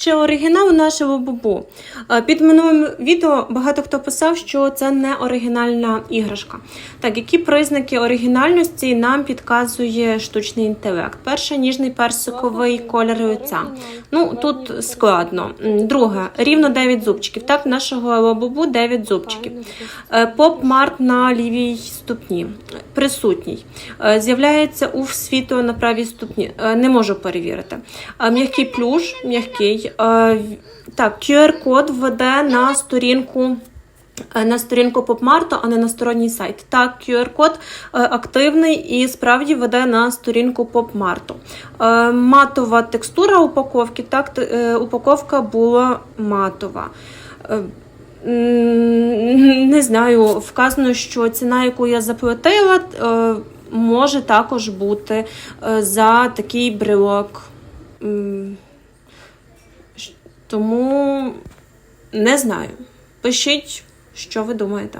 Чи оригінал наше бубу? Е, Під минулим відео багато хто писав, що це не оригінальна іграшка. Так, які признаки оригінальності нам підказує штучний інтелект? Перше, ніжний персиковий колір лиця. Ну, тут складно. Друге, рівно 9 зубчиків. Так, нашого лабубу 9 зубчиків. Е, Поп-март на лівій ступні присутній. Е, З'являється у світло на правій ступні. Е, Не можу перевірити. Е, М'який плюш, м'який. Так, QR-код веде на сторінку. На сторінку Попмарту, а не на сторонній сайт. Так, QR-код активний і справді веде на сторінку Попмарту. Матова текстура упаковки. Так, упаковка була матова. Не знаю, вказано, що ціна, яку я заплатила, е, може також бути е, за такий брелок. Тому не знаю. Пишіть, що ви думаєте.